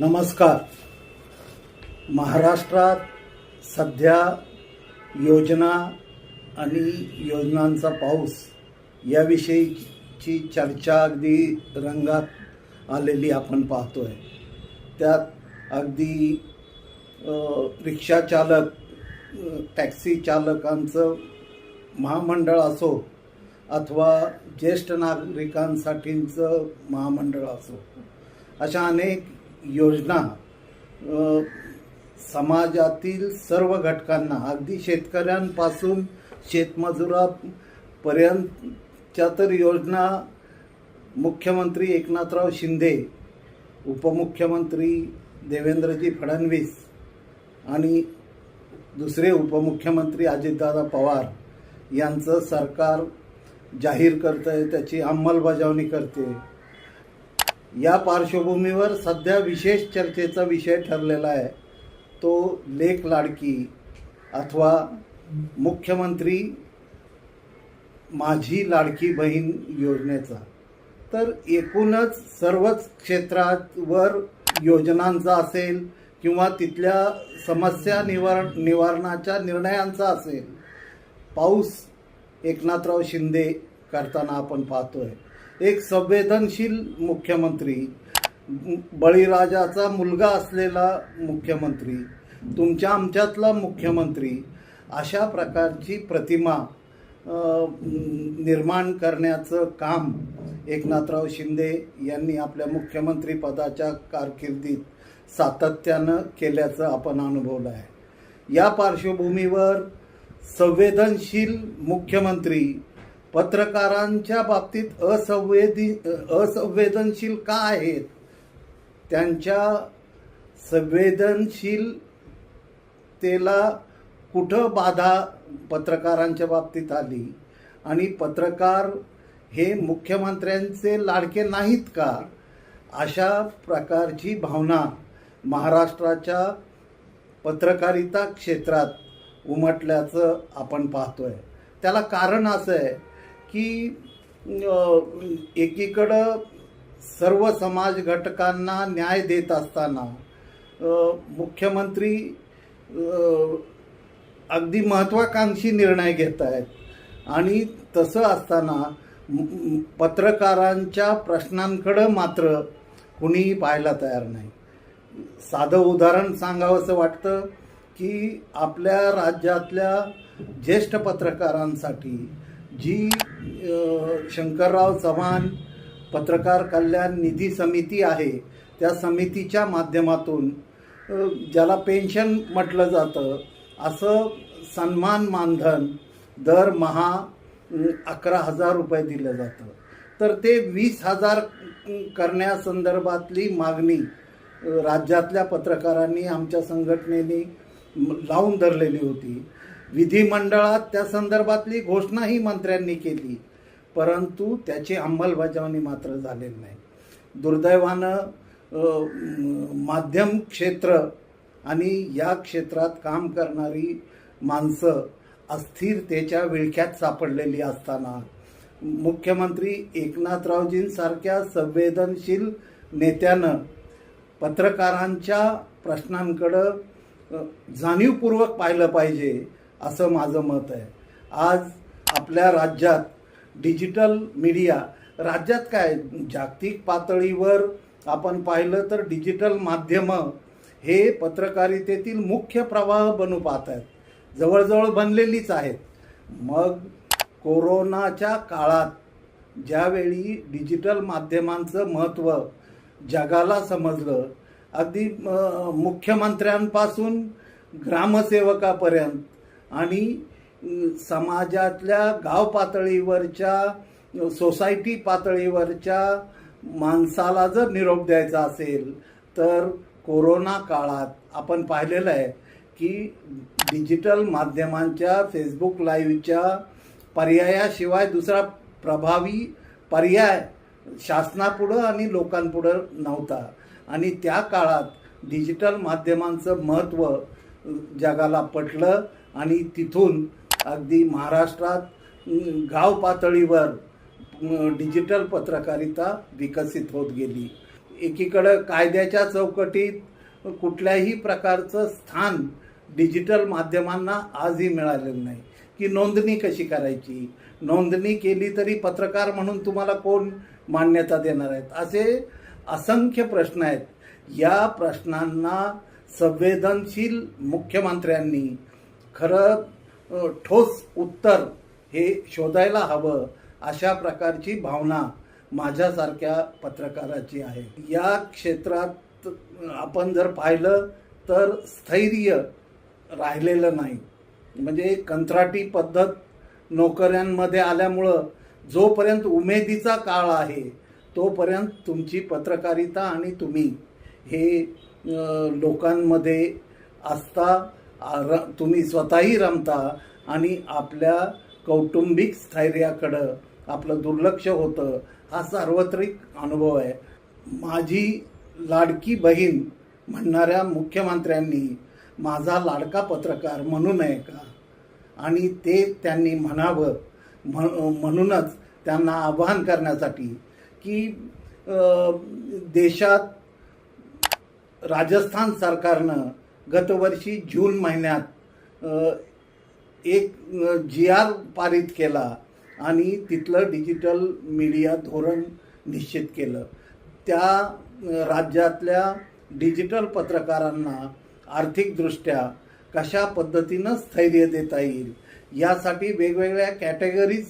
नमस्कार. महाराष्ट्रात सध्या योजना आणि योजनांचा पाऊस याविषयीची चर्चा अगदी रंगात आलेली आपण पाहतोय. त्यात अगदी रिक्षा चालक टॅक्सी चालकांचं महामंडळ असो अथवा ज्येष्ठ नागरिकांसाठीचं महामंडळ असो अशा अनेक योजना समाजातील सर्व घटकांना अगदी शेतकऱ्यांपासून शेतमजुरापर्यंतच्या तर योजना मुख्यमंत्री एकनाथराव शिंदे उपमुख्यमंत्री देवेंद्रजी फडणवीस आणि दुसरे उपमुख्यमंत्री अजितदादा पवार यांचं सरकार जाहीर करतं आहे त्याची अंमलबजावणी करते या पार्श्वभूमीवर सध्या विशेष चर्चेचा विषय ठरलेला आहे. तो लेख लाडकी अथवा मुख्यमंत्री माझी लाडकी बहीण योजनेचा. तर एकूणच सर्वच क्षेत्रावर योजनांचा असेल किंवा तिथल्या समस्या निवार निवारणाच्या निर्णयांचा असेल पाऊस एकनाथराव शिंदे करताना आपण पाहतोय. एक संवेदनशील मुख्यमंत्री बळीराजाचा मुलगा असलेला मुख्यमंत्री तुमच्या आमच्यातला मुख्यमंत्री अशा प्रकारची प्रतिमा निर्माण करण्याचं काम एकनाथराव शिंदे यांनी आपल्या मुख्यमंत्रीपदाच्या कारकिर्दीत सातत्यानं केल्याचं आपण अनुभवलं आहे. या पार्श्वभूमीवर संवेदनशील मुख्यमंत्री पत्रकारांच्या बाबतीत असंवेदी असंवेदनशील का आहेत? त्यांच्या संवेदनशीलतेला कुठं बाधा पत्रकारांच्या बाबतीत आली? आणि पत्रकार हे मुख्यमंत्र्यांचे लाडके नाहीत का? अशा प्रकारची भावना महाराष्ट्राच्या पत्रकारिता क्षेत्रात उमटल्याचं आपण पाहतोय. त्याला कारण असं आहे की एकीकडं सर्व समाज घटकांना न्याय देत असताना मुख्यमंत्री अगदी महत्त्वाकांक्षी निर्णय घेत आहेत. आणि तसं असताना पत्रकारांच्या प्रश्नांकडं मात्र कुणीही पाहायला तयार नाही. साधं उदाहरण सांगावंसं वाटतं की आपल्या राज्यातल्या ज्येष्ठ पत्रकारांसाठी जी शंकरराव चव्हाण पत्रकार कल्याण निधी समिती आहे त्या समितीच्या माध्यमातून ज्याला पेन्शन म्हटलं जातं असं सन्मान मानधन दरमहा अकरा हजार रुपये दिलं जातं. तर ते वीस हजार करण्यासंदर्भातली मागणी राज्यातल्या पत्रकारांनी आमच्या संघटनेने लावून धरलेली होती. विधिमंडळात त्या संदर्भातली घोषणाही मंत्र्यांनी केली. परंतु त्याची अंमलबजावणी मात्र झालेली नाही. दुर्दैवानं माध्यम क्षेत्र आणि या क्षेत्रात काम करणारी माणसं अस्थिरतेच्या विळख्यात सापडलेली असताना मुख्यमंत्री एकनाथरावजींसारख्या संवेदनशील नेत्यानं पत्रकारांच्या प्रश्नांकडं जाणीवपूर्वक पाहिलं पाहिजे. असं माझं मत आहे. आज आपल्या राज्यात डिजिटल मीडिया राज्यात काय? जागतिक पातळीवर आपण पाहिलं तर डिजिटल माध्यमं हे पत्रकारितेतील मुख्य प्रवाह बनू पाहत आहेत. जवळजवळ बनलेलीच आहेत. मग कोरोनाच्या काळात ज्यावेळी डिजिटल माध्यमांचं महत्त्व जगाला समजलं अगदी मुख्यमंत्र्यांपासून ग्रामसेवकापर्यंत आणि समाजातल्या गाव पातळीवरच्या सोसायटी पातळीवरच्या माणसाला जर निरोप द्यायचा असेल तर कोरोना काळात आपण पाहिलेलं आहे की डिजिटल माध्यमांच्या फेसबुक लाईव्हच्या पर्यायाशिवाय दुसरा प्रभावी पर्याय शासनापुढं आणि लोकांपुढं नव्हता. आणि त्या काळात डिजिटल माध्यमांचं महत्त्व जगाला पटलं. आणि तिथून अगदी महाराष्ट्रात गाव पातळीवर डिजिटल पत्रकारिता विकसित होत गेली. एकीकडं कायद्याच्या चौकटीत कुठल्याही प्रकारचं स्थान डिजिटल माध्यमांना आजही मिळालेलं नाही. की नोंदणी कशी करायची? नोंदणी केली तरी पत्रकार म्हणून तुम्हाला कोण मान्यता देणार आहेत? असे असंख्य प्रश्न आहेत. या प्रश्नांना संवेदनशील मुख्यमंत्र्यांनी खरं ठोस उत्तर हे शोधायला हवं अशा प्रकारची भावना माझ्यासारख्या पत्रकाराची आहे. या क्षेत्रात आपण जर पाहिलं तर स्थैर्य राहिलेलं नाही. म्हणजे कंत्राटी पद्धत नोकऱ्यांमध्ये आल्यामुळं जोपर्यंत उमेदीचा काळ आहे तोपर्यंत तुमची पत्रकारिता आणि तुम्ही हे लोकांमध्ये असता र तुम्ही स्वतःही रमता आणि आपल्या कौटुंबिक स्थैर्याकडं आपलं दुर्लक्ष होतं हा सार्वत्रिक अनुभव आहे. माझी लाडकी बहीण म्हणणाऱ्या मुख्यमंत्र्यांनी माझा लाडका पत्रकार म्हणू नये का? आणि ते त्यांनी म्हणावं म्ह- म्हणूनच त्यांना आवाहन करण्यासाठी की देशात राजस्थान सरकारनं गतवर्षी जून महिन्यात एक जी आर पारित केला आणि तिथलं डिजिटल मीडिया धोरण निश्चित केलं. त्या राज्यातल्या डिजिटल पत्रकारांना आर्थिकदृष्ट्या कशा पद्धतीनं स्थैर्य देता येईल यासाठी वेगवेगळ्या कॅटेगरीज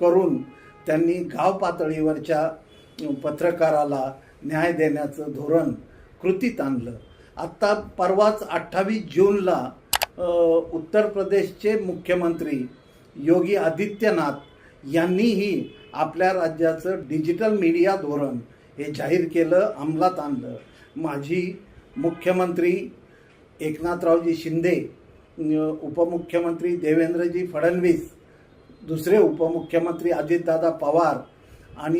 करून त्यांनी गाव पातळीवरच्या पत्रकाराला न्याय देण्याचं धोरण कृतीत आणलं. आत्ता परवाच अठ्ठावीस जूनला उत्तर प्रदेशचे मुख्यमंत्री योगी आदित्यनाथ यांनीही आपल्या राज्याचं डिजिटल मीडिया धोरण हे जाहीर केलं अंमलात आणलं. माझी मुख्यमंत्री एकनाथरावजी शिंदे उपमुख्यमंत्री देवेंद्रजी फडणवीस दुसरे उपमुख्यमंत्री अजितदादा पवार आणि